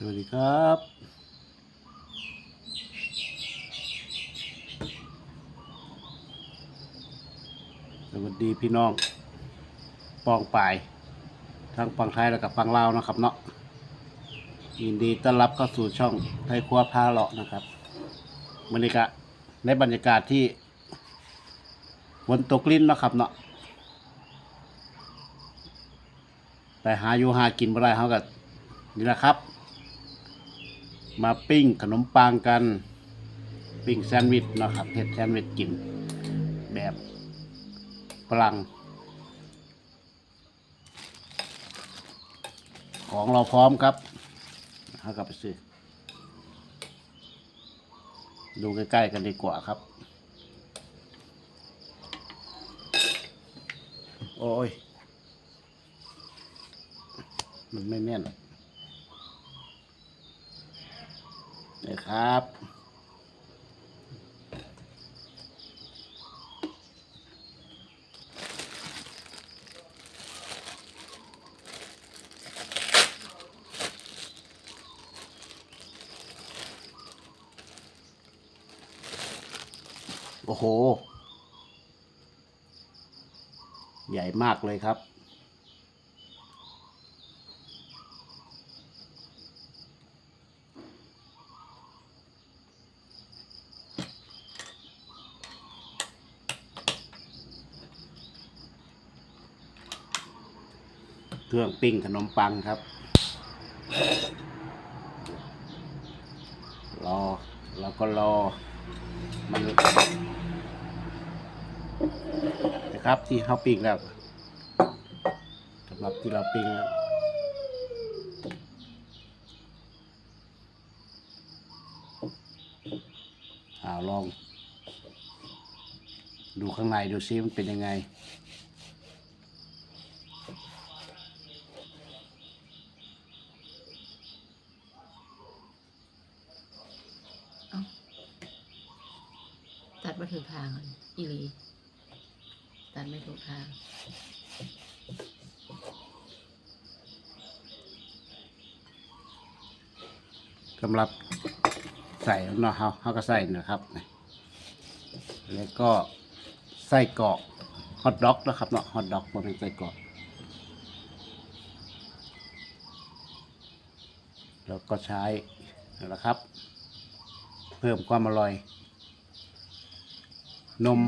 สวัสดีครับสวัสดีพี่น้องปองปายทั้งฟังไทยแล้วกับฟังลาวนะครับเนาะยินดีต้อนรับเข้าสู่ช่องไทยครัวพาเลาะนะครับบรรยากาศในบรรยากาศที่ฝนตกลิ้นนะครับเนาะแต่หาอยู่หากินบ่ได้เขากับนี่แหละครับ มาปิ้งขนมปังกัน ปิ้งแซนด์วิชนะครับเห็ดแซนด์วิชกิน แบบฝรั่งของเราพร้อมครับเอากลับไปซื้อ ดูใกล้ ๆ กันดีกว่าครับ โอ้ย มันไม่แน่นนี่ ครับโอ้โห ใหญ่มากเลยครับ เครื่องปิ้งขนมปังครับ รอแล้วก็รอ มันนะครับที่เขาปิ้งแล้วสำหรับที่เราปิ้งแล้วอาลอง ดูข้างในดูซิมันเป็นยังไง ตัดมาถูก ทางอีลีตัดไม่ถูกทางสำหรับใส่เนาะเขาเขาก็ใส่นะครับ แล้วก็ไส้กรอกฮอทด็อกนะครับเนาะฮอทด็อกมันเป็นไส้กรอกแล้วก็ใช้นะครับ เพิ่มความอร่อย นม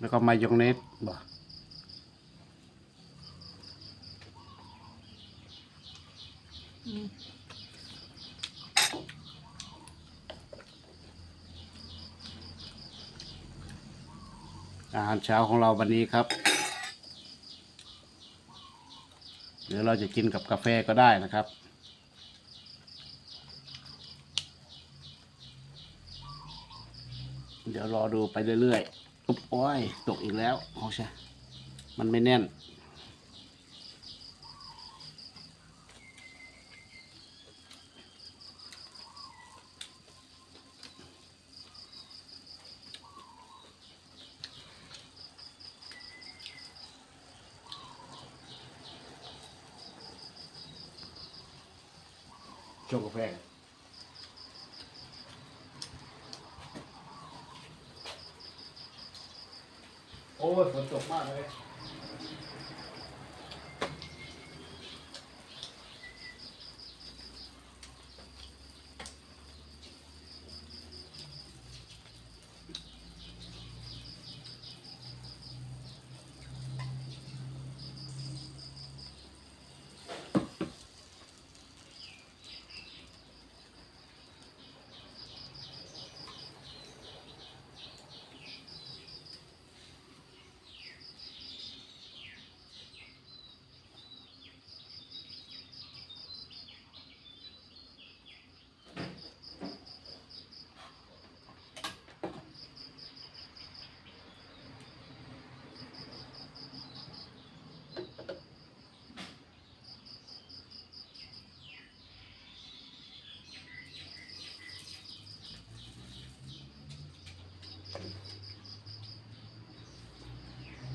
แล้วก็มายองเนสบ่อาหารเช้าของเราวันนี้ครับหรือเราจะกินกับกาแฟก็ได้นะครับ เดี๋ยวรอดูไปเรื่อยๆอุ๊บโอ้ยตกอีกแล้วโอ้ใช่มันไม่แน่นชงกาแฟ โอ้ยฝนตกมากเลย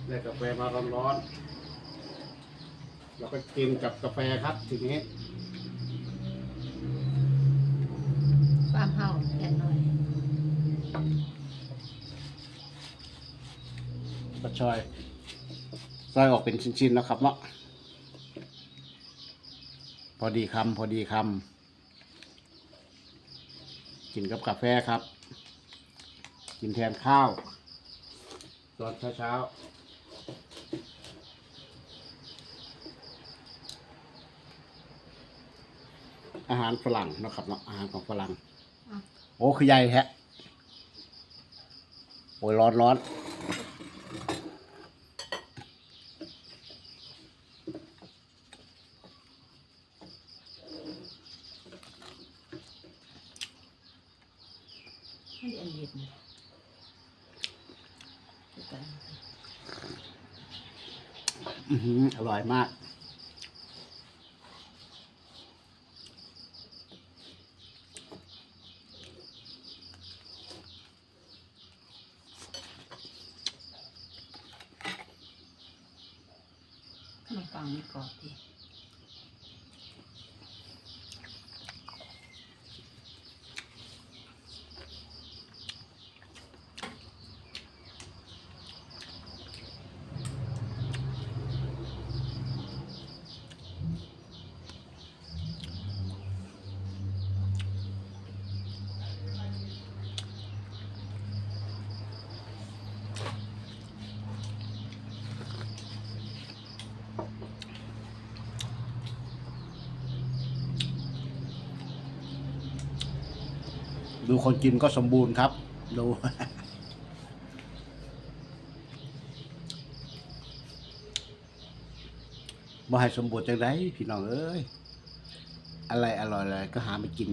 ได้กาแฟมาร้อนๆเราก็กินกับกาแฟครับทีนี้ความเฮาแอนหน่อยปลาช่อยซอยออกเป็นชิ้นๆแล้วครับเนาะพอดีคำพอดีคำกินกับกาแฟครับ กินแทนข้าวตอนเช้าๆ อาหารฝรั่งเนาะครับเนาะอาหารของฝรั่งอะ โอ้คือใหญ่แฮะโอ้ยร้อนร้อนให้อันเย็นคือกันอื้อหืออร่อยมาก ขนม ดูคนกินก็สมบูรณ์ครับ ดู บ่ให้สมบูรณ์จังไดพี่น้องเอ้ย อะไรอร่อยอะไรก็หามากิน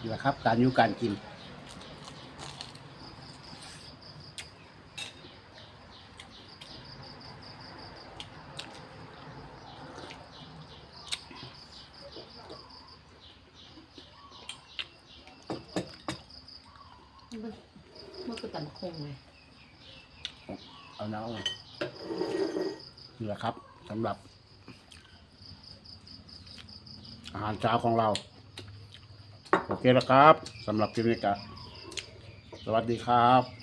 นี่แหละครับ การอยู่การกิน มันมันคือตันคงเลยเอาน้ำเลยนี่แหละครับสำหรับ อาหารเช้าของเรา โอเคแล้วครับสำหรับคลิปนี้ก็สวัสดีครับ